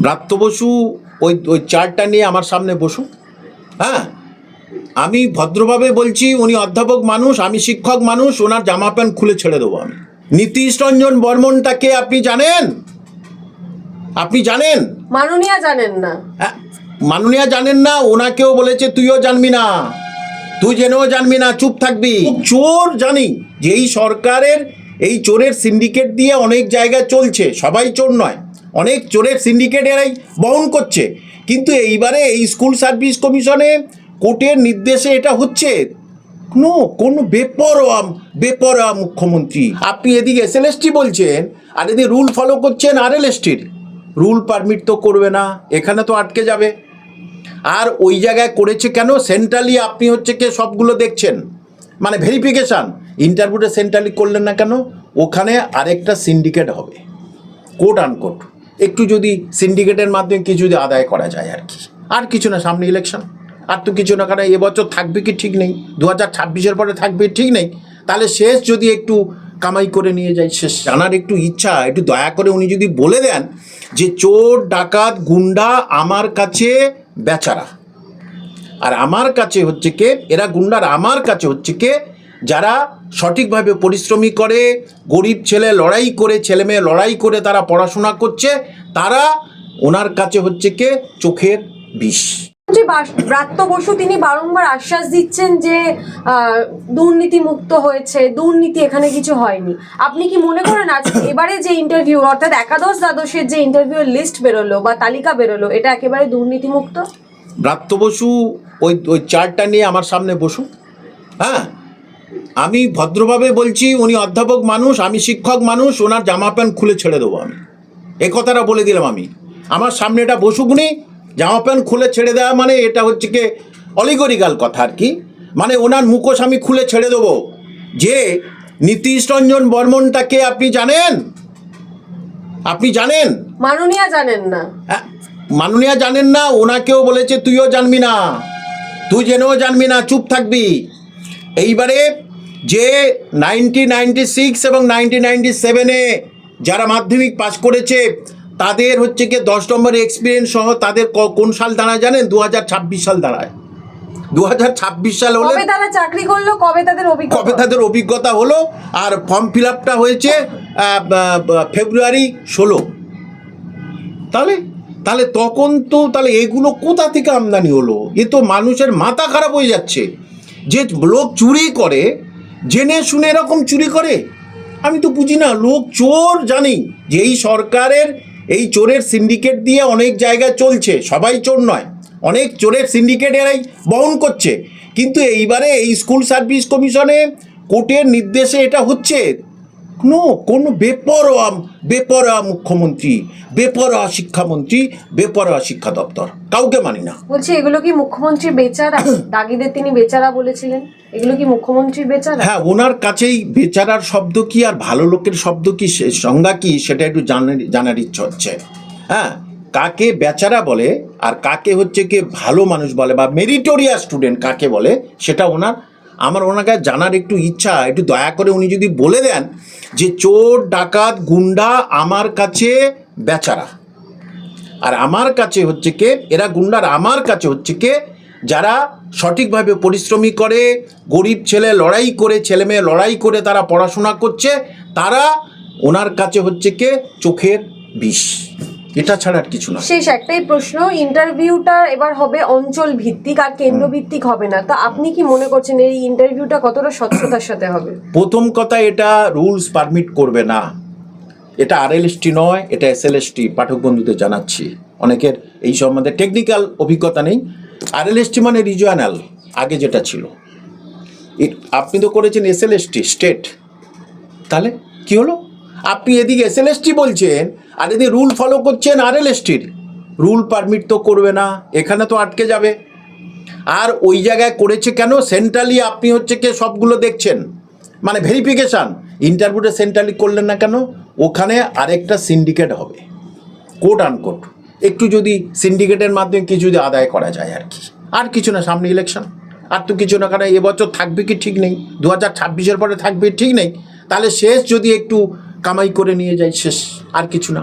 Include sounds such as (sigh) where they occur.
ব্রাত্য বসু ওই ওই চারটা নিয়ে আমার সামনে বসুন। হ্যাঁ? আমি ভদ্রভাবে বলছি উনি অধ্যাপক মানুষ আমি শিক্ষক মানুষ ওনার জামা প্যান্ট খুলে ছেড়ে দেবো আমি। নীতিশ রঞ্জন বর্মনটাকে আপনি জানেন? আপনি জানেন? মাননীয়া জানেন না। হ্যাঁ, মাননীয়া জানেন না ওনাকেও বলেছে তুইও জানবি না। তুই জেনেও জানবি না চুপ থাকবি। চোর জানি যে এই সরকারের এই চোরের সিন্ডিকেট দিয়ে অনেক জায়গায় চলছে সবাই চোর নয়। অনেক চোরের সিন্ডিকেট এরাই বহন করছে। কিন্তু এইবারে এই স্কুল সার্ভিস কমিশনে কোর্টের নির্দেশে এটা হচ্ছে। কোনো, কোন বেপরোয়া বেপরোয়া মুখ্যমন্ত্রী। আপনি এদিকে এস এসএলএসটি বলছেন, আর এদিকে রুল ফলো করছেন আর এলএসটির রুল পারমিট তো করবে না, এখানে তো আটকে যাবে। আর ওই জায়গায় করেছে কেন? সেন্ট্রালি আপনি হচ্ছে কে সবগুলো দেখছেন। মানে ভেরিফিকেশান ইন্টারভিউটা সেন্ট্রালি করলেন না কেন? ওখানে আরেকটা সিন্ডিকেট হবে। কোট আনকোট একটু যদি সিন্ডিকেটের মাধ্যমে কিছু যদি আদায় করা যায় আর কি। আর কিছু না, সামনে ইলেকশন আর তো কিছু না, কারণ এবছর থাকবে কি ঠিক নেই? দু হাজার ছাব্বিশের পরে থাকবে ঠিক নেই? তাহলে শেষ যদি একটু কামাই করে নিয়ে যায়, শেষ। জানার একটু ইচ্ছা, একটু দয়া করে উনি যদি বলে দেন যে চোর, ডাকাত, গুন্ডা আমার কাছে বেচারা। আর আমার কাছে হচ্ছে কে? এরা গুন্ডার আমার কাছে হচ্ছে কে? যারা সঠিকভাবে পরিশ্রমী করে গরিব ছেলে লড়াই করে ছেলে মেয়ে লড়াই করে তারা পড়াশোনা করছে তারা ওনার কাছে হচ্ছে কে? চোখের বিষ। যে ব্রাত্য বসু তিনি বারংবার আশ্বাস দিচ্ছেন যে দুর্নীতি মুক্ত হয়েছে দুর্নীতি এখানে কিছু হয়নি। আপনি কি মনে করেন আজ এবারে যে ইন্টারভিউ অর্থাৎ একাদশ দ্বাদশের যে ইন্টারভিউ লিস্ট বেরোলো বা তালিকা বেরোলো এটা একেবারে দুর্নীতি মুক্ত ব্রাত্য বসু ওই ওই চারটা নিয়ে আমার সামনে বসুন। হ্যাঁ? আমি ভদ্রভাবে বলছি উনি অধ্যাপক মানুষ আমি শিক্ষক মানুষ ওনার জামা প্যান্ট খুলে ছেড়ে দেবো আমি। এ কথাটা বলে দিলাম আমি। আমার সামনে এটা বসুক উনি জামা প্যান্ট খুলে ছেড়ে দেওয়া মানে এটা হচ্ছে কি অলিগরিগাল কথা আর কি। মানে ওনার মুখোশ আমি খুলে ছেড়ে দেবো। যে নীতিশ রঞ্জন বর্মনটাকে আপনি জানেন? আপনি জানেন? মাননীয়া জানেন না। মাননীয়া জানেন না ওনাকেও বলেছে তুইও জানবি না। তুই জেনেও জানবি না চুপ থাকবি। এইবারে যে নাইনটি নাইনটি সিক্স এবং নাইনটি নাইনটি সেভেনে যারা মাধ্যমিক পাস করেছে তাদের হচ্ছে কি দশ নম্বর এক্সপিরিয়েন্স সহ তাদের কোন সাল দাঁড়ায় জানেন? দু হাজার ছাব্বিশ সাল দাঁড়ায়। দু হাজার ছাব্বিশ সাল হলে কবে তারা চাকরি করল কবে তাদের অভিজ্ঞতা? কবে তাদের অভিজ্ঞতা হলো আর ফর্ম ফিল আপটা হয়েছে ফেব্রুয়ারি ষোলো। তাহলে তাহলে তখন তো তাহলে এগুলো কোথা থেকে আমদানি হলো? এ তো মানুষের মাথা খারাপ হয়ে যাচ্ছে। যে লোক চুরি করে, জেনে শুনে এরকম চুরি করে? আমি তো বুঝি না, লোক চোর জানি, যে এই সরকারের, এই চোরের সিন্ডিকেট দিয়ে অনেক জায়গায় চলছে, সবাই চোর নয়, অনেক চোরের সিন্ডিকেট এরাই বহন করছে, কিন্তু এইবারে এই স্কুল সার্ভিস কমিশনে কোর্টের নির্দেশে এটা হচ্ছে কোনো কোন বেপরোয়া বেপরোয়া মুখ্যমন্ত্রী বেপরোয়া শিক্ষামন্ত্রী বেপরোয়া শিক্ষা দপ্তর কাউকে মানি না। বলছি এগুলো কি মুখ্যমন্ত্রী বেচারা? (coughs) দাগিদের তিনি বেচারা বলেছিলেন। এগুলো কি মুখ্যমন্ত্রীর বেচারা? হ্যাঁ ওনার কাছেই বেচারার শব্দ কি আর ভালো লোকের শব্দ কি সে- সংজ্ঞা কি সেটা একটু জানার জানার ইচ্ছা হচ্ছে। হ্যাঁ কাকে বেচারা বলে আর কাকে হচ্ছে কে ভালো মানুষ বলে বা মেরিটোরিয়া স্টুডেন্ট কাকে বলে সেটা ওনার আমার ওনাকে জানার একটু ইচ্ছা একটু দয়া করে উনি যদি বলে দেন যে চোর, ডাকাত, গুন্ডা আমার কাছে বেচারা। আর আমার কাছে হচ্ছে কে? এরা গুন্ডার আমার কাছে হচ্ছে কে? যারা সঠিকভাবে পরিশ্রমী করে, গরিব ছেলে লড়াই করে, ছেলে মেয়ে লড়াই করে তারা পড়াশোনা করছে, তারা ওনার কাছে হচ্ছে কে? চোখের বিষ। এটা ছাড়া আর কিছু না। শেষ একটাই প্রশ্ন ইন্টারভিউটা এবার হবে অঞ্চল ভিত্তিক আর কেন্দ্র ভিত্তিক হবে না। তো আপনি কি মনে করছেন এই ইন্টারভিউটা কতটা স্বচ্ছতার সাথে হবে? প্রথম কথা এটা রুলস পারমিট করবে না। এটা আরএলএসটি নয় এটা এসএলএসটি পাঠক বন্ধুদের জানাচ্ছি। অনেকের এই সম্বন্ধে টেকনিক্যাল অভিজ্ঞতা নেই। আরএলএসটি মানে রিজিওনাল আগে যেটা ছিল। আপনি তো করেছেন এস এসএলএসটি স্টেট তাহলে কি হলো? আপনি এদিকে এসএলএসটি বলছেন, আর এদিকে রুল ফলো করছেন আর আরএলএসটির রুল পারমিট তো করবে না, এখানে তো আটকে যাবে। আর ওই জায়গায় করেছে কেন? সেন্ট্রালি আপনি হচ্ছে কে সবগুলো দেখছেন। মানে ভেরিফিকেশান ইন্টারভিউটা সেন্ট্রালি করলেন না কেন? ওখানে আরেকটা সিন্ডিকেট হবে। কোট আনকোট একটু যদি সিন্ডিকেটের মাধ্যমে কিছু যদি আদায় করা যায় আর কি। আর কিছু না, সামনে ইলেকশন আর তো কিছু না, কারণ এবছর থাকবে কি ঠিক নেই? দু হাজার ছাব্বিশের পরে থাকবে ঠিক নেই। তাহলে শেষ যদি একটু কামাই করে নিয়ে যাই শেষ আর কিছু না।